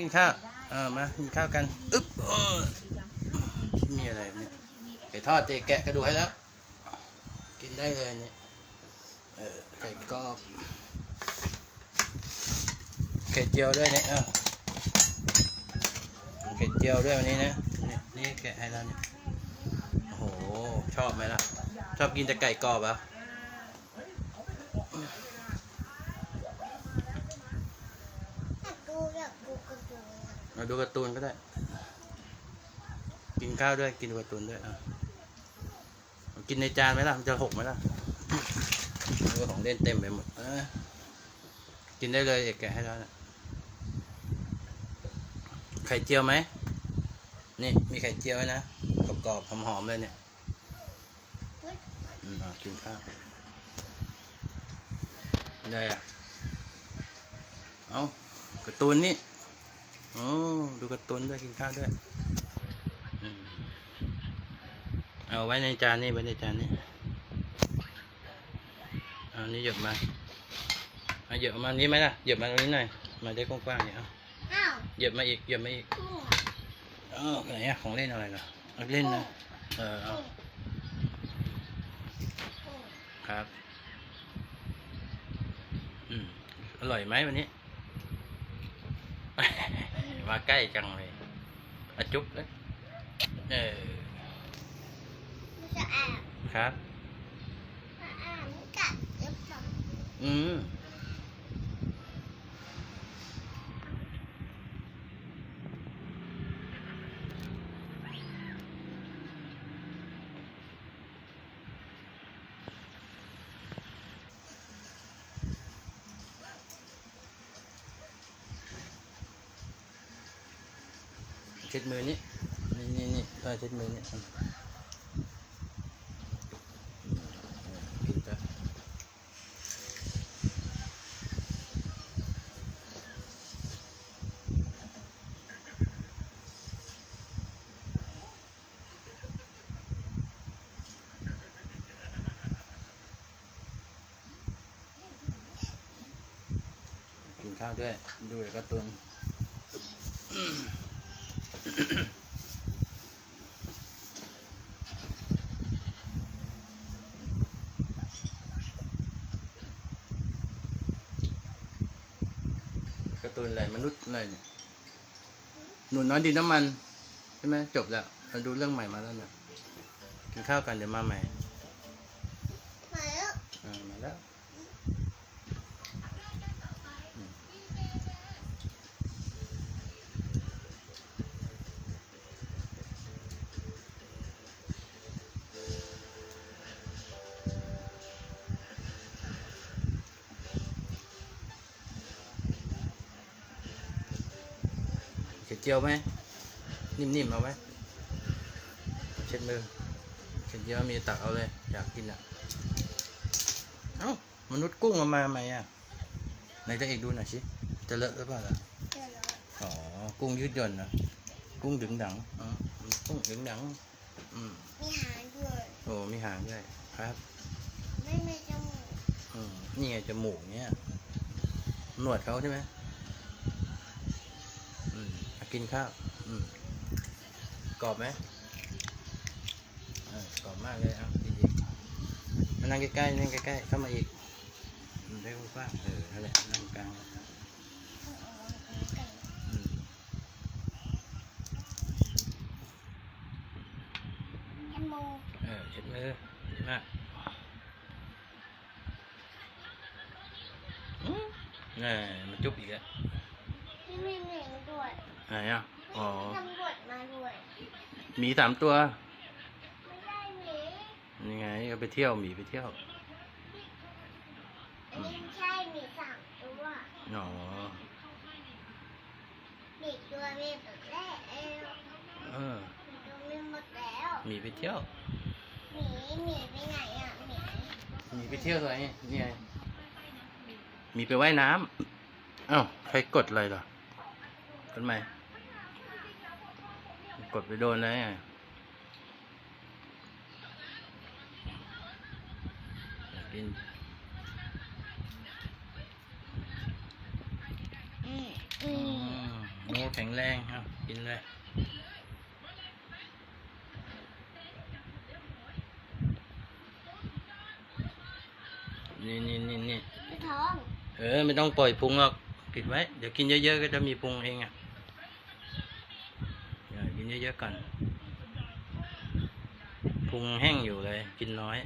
กินข้าวเออมากินข้าวกัน อึ๊บมีอะไรเนี่ยไก่ทอดเจแกะกระดูกให้แล้ว กินได้เลยเนี่ย เออไก่กรอบไข่เจียวด้วยเนี่ยเออไข่เจียวด้วยวันนี้นะ นี่นี่แกะให้แล้วเนี่ย โอ้โห ชอบไหมล่ะ ชอบกินแต่ไก่กรอบอะ อยากดูอยากดูกระ ดูกอะมาดูการ์ตูนก็ได้ กินข้าวด้วย กินการ์ตูนด้วยอะกินในจานไหมล่ะ มันจะหกไหมล่ะของเล่นเต็มไปหมดกินได้เลยเอกแกให้แล้วนะไข่เจียวไหม นี่มีไข่เจียวไว้นะ กรอบๆ หอมๆเลยเนี่ยอืมอะกินข้าวได้อะเอาการ์ตูนนี่ โอ้ดูการ์ตูนด้วยกินข้าวด้วยอืมเอาไว้ในจานนี่ไว้ในจานนี่เอานี่หยบมาเอาหยบมานี้ไหมล่ะหยบมาตรงนี้หน่อยมาได้กว้างๆเนี่ยเอาอ้าวหยบมาอีกหยบมาอีกกุ้งเออไหนอะของเล่นอะไรล่ะเอาเล่นนะเออเอากุ้งครับ อืม อร่อยไหมวันนี้ มาใกล้จังเลยอะจุ๊บเลยเออมันจะแอบครับมาอ่านกัดเล็บสองอืม ช็ดมือนี่นี่นี่นี่เออเช็ดมือนี่อืมกินไปกินข้าวด้วยดูการ์ตูน การ์ตูนอะไรมนุษย์อะไรเนี่ยหนุนน้อยดินน้ำมัน ใช่ไหมจบแล้วเราดูเรื่องใหม่มาแล้วเนี่ยกินข้าวกันเดี๋ยวมาใหม่ มาแล้ว อ่ามาแล้ว เขียวเจียวไหมนิ่มๆเอาไหมเช็ดมือเขียวเจียวมีตักเอาเลย อยากกินอะเอ้ามนุษย์กุ้งเอามาไหมอะไหนจะเอกดูหน่อยสิจะเลอะหรือเปล่าล่ะเจอแล้วอ๋อกุ้งยืดหย่อนนะกุ้งดึงดังอ๋อกุ้งดึงดังอืมมีหางด้วยโอ้มีหางด้วยครับ ไม่มีจมูกอืมนี่ไงจมูกเนี่ยหนวดเขาใช่ไหมอืมอะ กินข้าวกรอบไหมกรอบมากเลยเอะกินอีกมานั่งใกล้ๆนั่งใกล้ๆเข้ามาอีกได้กว้างเออนั่นแหละนั่งกลางอืมจมูกเออเช็ดมือดีมากอืมนี่มาจุ๊บอีกแล้วที่ไม่มีด้วย ไหนอะ อ๋อไม่มีตำรวจมาด้วยหมีสามตัว ไม่ได้หมีนี่ไงก็ไปเที่ยวหมีไปเที่ยว อันนี้ไม่ใช่หมีสามตัวอ๋อ หมีตัวมีหมดแล้วเออ หมีตัวมีหมดแล้วหมีไปเที่ยว หมีหมีไปไหนอะหมีหมีไปเที่ยวอะไรนี่ไงหมีไปว่ายน้ำเอ้าใครกดอะไรล่ะกดไหมก ดไปโดนอะไรอะอยากกินอืมอืมโอ้แข็งแรงเอากินเลยนี่นี่นี่นี่ไม่ท้อง เออ ไม่ต้องปล่อยพุงหรอกปิดไว้ เดี๋ยวกินเยอะๆ ก็จะมีพุงเองอะ เยวกินเยอะๆก่อนพุงแห้งอยู่เลย กินน้อย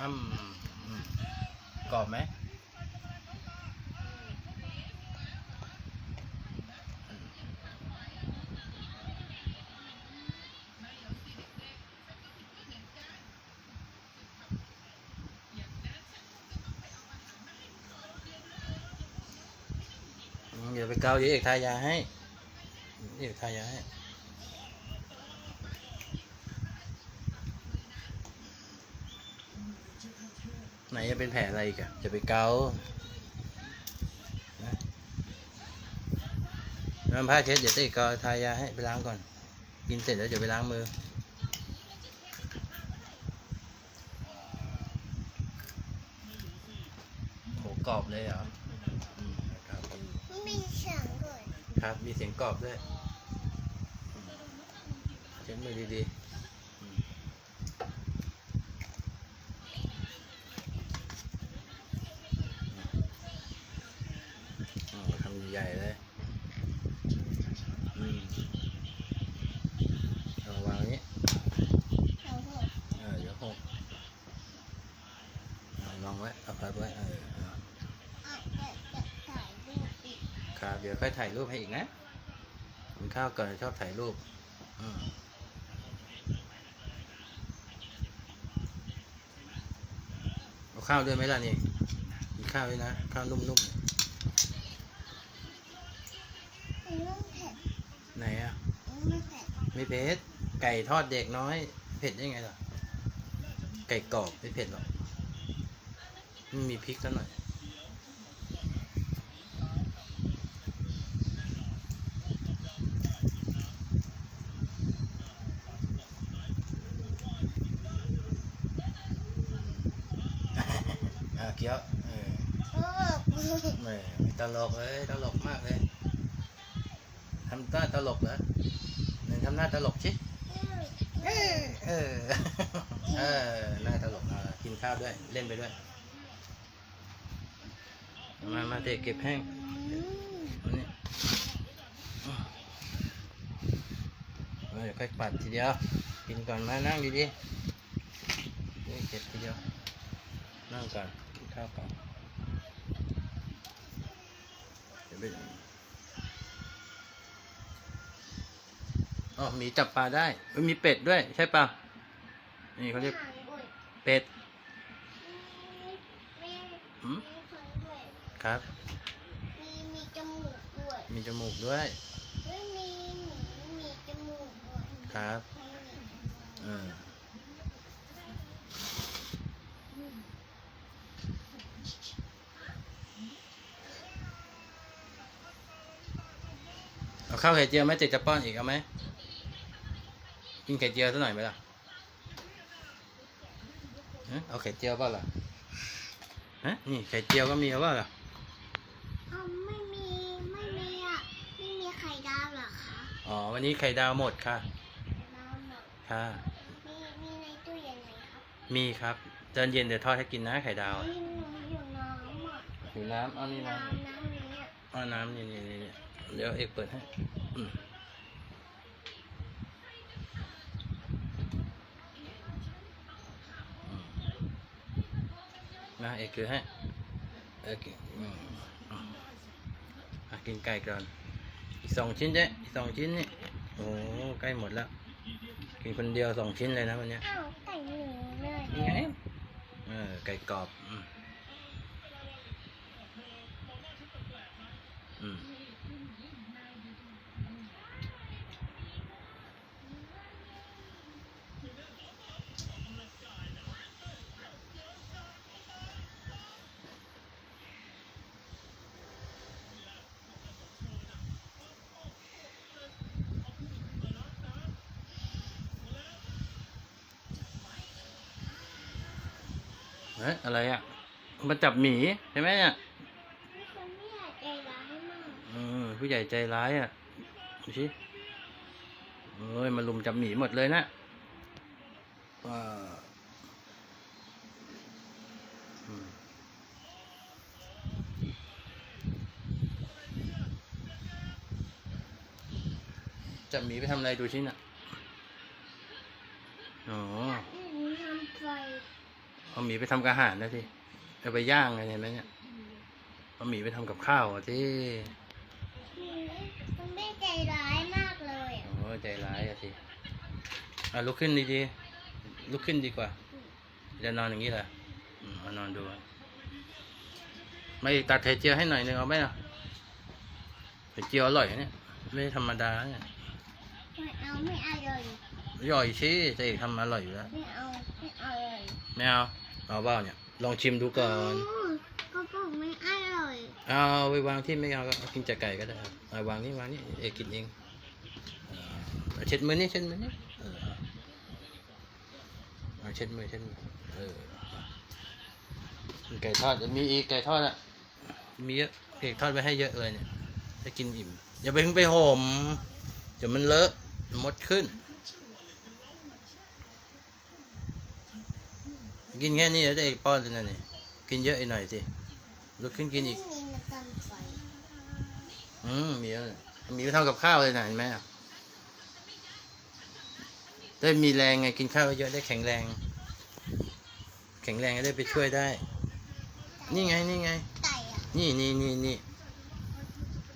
อืมอืมกรอบไหมอืมเดี๋ยวไปเกาเดี๋ยวเอกทายาให้ เอกทายาให้ ไหนจะเป็นแผลอะไรอีกอะจะไปเกาน้ำผ้าเช็ดเดี๋ยวเต้ก็ทายาให้ไปล้างก่อน กินเสร็จแล้วเดี๋ยวไปล้างมือโหกรอบเลยเหรอมครับ ไม่มีเสียงด้วย ครับ มีเสียงกรอบด้วยเช็ดมือดีๆทำใหญ่เลยอืมเอาวางอย่างนี้เออเดี๋ยวหกลองไว้ เอาพับไว้เออ ครับ เดี๋ยวค่อยถ่ายรูปให้อีกนะกินข้าวก่อนชอบถ่ายรูป อืมเอาข้าวด้วยไหมล่ะนี่กินข้าวด้วยนะข้าวนุ่มมันไม่เผ็ดๆไหนอะมันไม่เผ็ดไม่เผ็ดไก่ทอดเด็กน้อย เผ็ดได้ไงล่ะ ไก่กรอบไม่เผ็ดหรอกมันมีพริกสักหน่อย อะเคี้ยวเออ โอ้ แหม่ตลกเลยตลกมากเลยทำหน้าตลกเหรอหนึ่งทำหน้าตลกชิเออเออเออหน้าตลกอะกินข้าวด้วย เล่นไปด้วย มามาเตะเก็บแห้งเอานี่เดี๋ยวค่อยปัดทีเดียว กินก่อนมานั่งดีๆเก็บทีเดียวนั่งก่อนกินข้าวก่อน เดี๋ยวไปอ๋อมีจับปลาได้เอ้ยมีเป็ดด้วย ใช่ปะนี่เขาเรียกหางด้วยเป็ดมีหืมมีคนด้วยครับ มีมีจมูกด้วยมีจมูกด้วย ไม่มีหมีมีจมูกด้วยครับไม่มีเออ ข้าวไข่เจียวไหมเจ็ดจะป้อนอีกเอาไหมกินไข่เจียวสักหน่อยไหมล่ะฮะเอาไข่เจียวเปล่าล่ะฮะนี่ไข่เจียวก็มีเอาเปล่าล่ะเอาไม่มีไม่มีอะไม่มีไข่ดาวเหรอคะอ๋อวันนี้ไข่ดาวหมดค่ะดาวหมดค่ะมีมีในตู้เย็นไหนครับมีครับตอนเย็นเดี๋ยวทอดให้กินนะไข่ดาวมีหนูอยู่น้ำอะถือน้ำเอานี่น้ำน้ำน้ำนี้อะเอาน้ำนี่นี่นี่นี่ เดี๋ยวเอกเปิดให้อืมอืมมาเอกคือให้เอกอืมอะกินไก่ก่อนอีกสองชิ้นเจ๊อีกสองชิ้นนี่โอ้ใกล้หมดแล้ว กินคนเดียวสองชิ้นเลยนะวันเนี้ยไก่หนูเลยนี่ไงเออไก่กรอบ อืมอืม เฮ้ยอะไรอะมาจับหมีใช่ไหมเนี่ยมีคนไม่อยากใจร้ายมากเออผู้ใหญ่ใจร้ายอะดูสิเอ้ยมาลุมจับหมีหมดเลยนะว้าอืมจับหมีไปทำอะไรดูสิน่ะอ๋อ อืมทำไฟ เอา หมีไปทำกับอาหารนะที่เอาไปย่างไงเห็นไหมเนี่ยเอาหมีไปทำกับข้าวอะที่มีมันไม่ใจร้ายมากเลยอะโอ้ยใจร้ายอะสิอะลุกขึ้นดีๆลุกขึ้นดีกว่า จะนอนอย่างนี้เหรออืมเอานอนดูอะไม่ตัดไข่เจียวให้หน่อยหนึงเอาไหมล่ะไข่เจียวอร่อยนะเนี่ย ไม่ธรรมดาเนี่ยไม่เอาไม่อร่อยอร่อยสิเจ๊เอกทำอร่อยอยู่แล้ว ไม่เอา ไม่อร่อย ไม่เอา เอาเปล่าเนี่ย ลองชิมดูก่อนอืมก็บอกไม่อร่อย เอาไปวางที่ไม่เอาก็เอากินจากไก่ก็ได้ครับเอาวางนี่วางนี่เอกกินเองเออเอาเช็ดมือนี่เช็ดมือนี่เออเอาเช็ดมือเช็ดมือเออไก่ทอดมีอีกไก่ทอดอะมีเยอะเอกทอดไว้ให้เยอะเลยเนี่ยจะกินอิ่มอย่าไปเพิ่งไปห่มเดี๋ยวมันเลอะมดขึ้น กินแค่นี้แล้วจะเอกป้อนเลยนะนี่กินเยอะอีกหน่อยสิลุกขึ้นกินอีกไม่มีมาทำไฟอืมมีแล้วเนี่ยมีไปทำกับข้าวเลยนะเห็นไหมอะได้มีแรงไงกินข้าวเยอะได้แข็งแรง แข็งแรงได้ไปช่วยได้ นี่ไงนี่ไง ไก่อะนี่นี่นี่นี่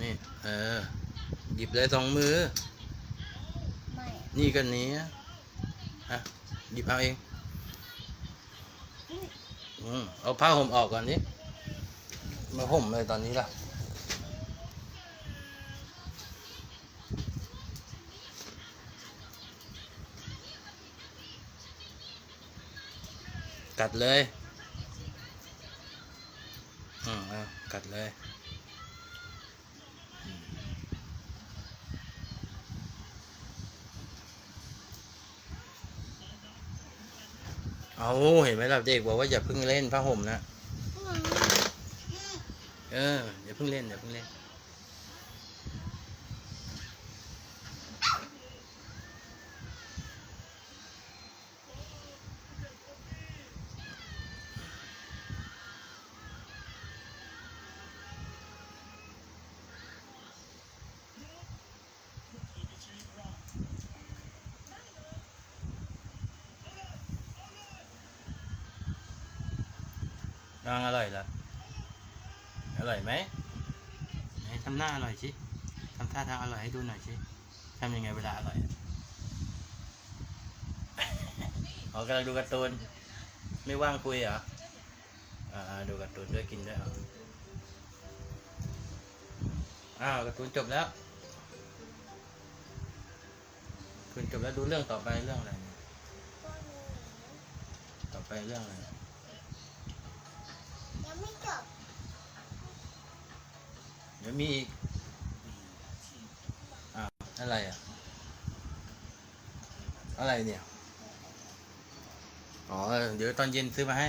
นี่เออหยิบเลยสองมือ ไม่ นี่ก็นี้ฮะหยิบเอาเอง อืมเอาผ้าห่มออกก่อนนี้มาห่มเลยตอนนี้ล่ะกัดเลย อืมกัดเลย เอาเห็นไหมล่ะเด็กบอกว่าอย่าเพิ่งเล่นผ้าห่มนะ เอออย่าเพิ่งเล่นอย่าเพิ่งเล่น นางอร่อยเหรอ อ ร่อยไหมไหนทำหน้าอร่อยสิทำท่าทางอร่อยให้ดูหน่อยสิทำยังไงเวลาอร่อยอ๋อกำลังดูการ์ตูน ไม่ว่างคุยเหรอ อ่าๆดูการ์ตูนด้วยกินด้วยเอาอ้าวการ์ตูนจบแล้วคุณจบแล้วดูเรื่องต่อไปเรื่องอะไรเนี่ยต่อไปเรื่องอะไร ยังไม่จบ เดี๋ยวมีอีกอ้าอะไรอะ อะไรเนี่ย อ๋อ เดี๋ยวตอนเย็นซื้อมาให้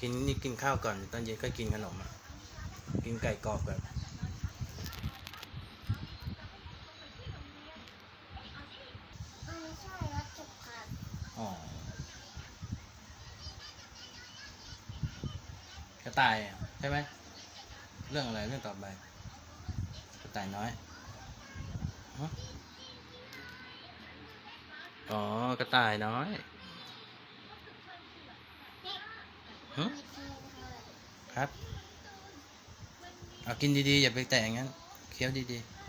กินนี่กินข้าวก่อน ตอนเย็นก็กินขนมอะ กินไก่กรอบก่อนอ๋อ กระต่ายอะใช่ไหม รื่องอะไรเรื่องต่อไปกระต่ายน้อยอ๋อกระต่ายน้อยฮะมีทีเลยครับ เอากินดีๆ อย่าไปแตะอย่างนั้น เคี้ยวดีๆ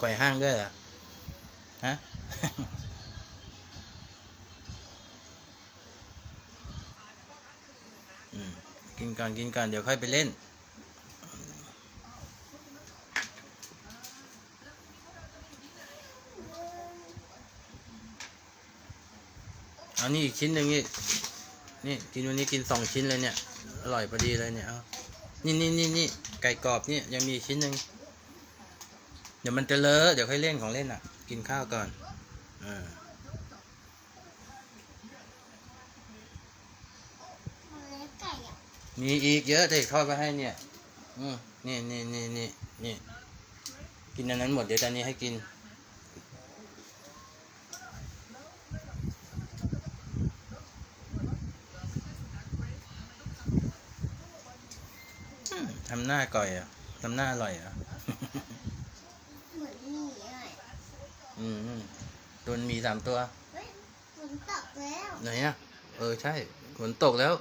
อืมนอนไกวห้างด้วยเหรอฮะกินก่อนกินก่อนเดี๋ยวค่อยไปเล่นเอานี่อีกชิ้นหนึ่งนี่นี่กินวันนี้กินสองชิ้นเลยเนี่ย อร่อยพอดีเลยเนี่ยเอานี่นี่นี่นี่ไก่กรอบนี่ยังมีชิ้นหนึ่ง เดี๋ยวมันจะเลอะ เดี๋ยวค่อยเล่นของเล่นอะ กินข้าวก่อนอ่ามีอีกเยอะเด็กทอดไปให้เนี่ย อืมนี่นี่นี่นี่นี่ กินอันนั้นหมดเดี๋ยวตอนนี้ให้กิน ทำหน้าก่อยอะ ทำหน้าอร่อยอะ เหมือนหมีเลย อืมอืมโดนมีสามตัว เฮ้ยฝนตกแล้วไหนอะเออใช่ฝนตกแล้ว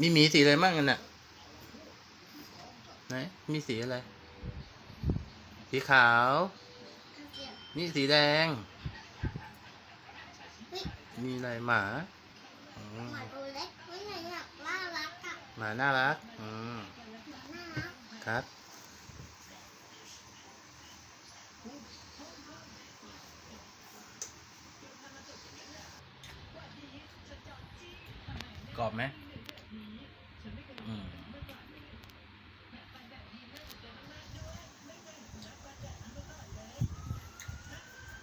มีหมีสีอะไรบ้างกันน่ะไหนมีสีอะไร สีขาว นี่สีแดง เฮ้ยมีอะไรหมาอืมหมาตัวเล็กเฮ้ยไหนอยากน่ารักอะหมาน่ารัก อืมหมาน่ารัก ครับ กรอบไหมอืม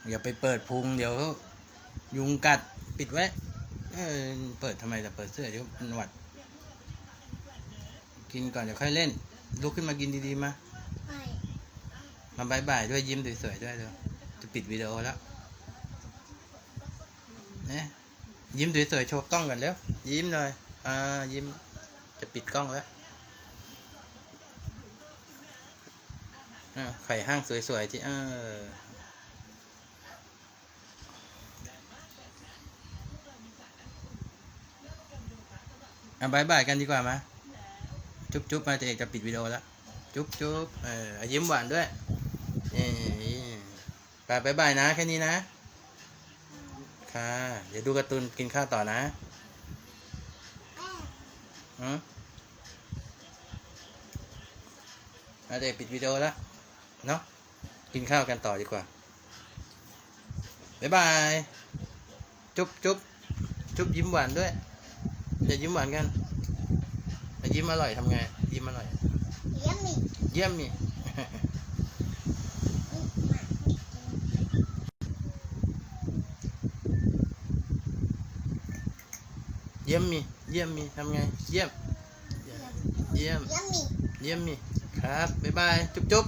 อย่าไปเปิดพุงเดี๋ยว ยุงกัดปิดไว้ เออเปิดทำไมจะเปิดเสื้อเดี๋ยวมันหวัดกินก่อนเดี๋ยวค่อยเล่น ลุกขึ้นมากินดีๆมาไปมาบายบายด้วยยิ้มสวยๆด้วยเดี๋ยวจะปิดวิดีโอแล้วนะยิ้มสวยๆโชว์กล้องกันแล้ว ยิ้มหน่อย อ่า ยิ้ม จะปิดกล้องแล้ว อ่า ไข่ห้างสวยๆที่เอออะบายบายกันดีกว่ามาจุ๊บจุ๊บมาเจะเอกจะปิดวิดีโอแล้ว จุ๊บจุ๊บเออยิ้มหวานด้วยนี่ไปบายบายนะ แค่นี้นะ ค่ะ เดี๋ยวดูการ์ตูนกินข้าวต่อนะ อืมอะเดี๋ยวปิดวิดีโอแล้ว เนาะกินข้าวกันต่อดีกว่าบายบาย จุ๊บจุ๊บจุ๊บยิ้มหวานด้วยอย่ายิ้มหวานกันอะยิ้มอร่อยทำไง ยิ้มอร่อยเลี้ยงหมีเยี่ยมนี่นี่หมาเยี่ยมมีเยี่ยมมีทำไง เยี่ยม เยี่ยมเลี้ยงหมีเยี่ยมมีครับ บ๊ายบาย จุ๊บจุ๊บ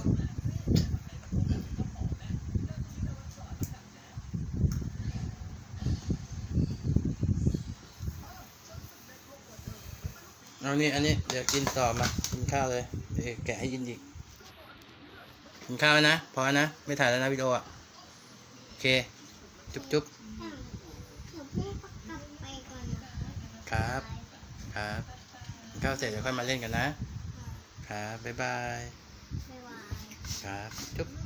เอานี่อันนี้เดี๋ยวกินต่อมา กินข้าวเลย เดี๋ยวแกะให้ยินอีก กินข้าวนะ พอนะ ไม่ถ่ายแล้วนะวิดีโออะ โอเค จุ๊บจุ๊บ อะเดี๋ยวพี่ก็กลับไปก่อนนะคะ ครับ ครับกิน ข้าวเสร็จเดี๋ยวค่อยมาเล่นกันนะ ครับ บ๊ายบาย บ๊ายบาย ครับ จุ๊บ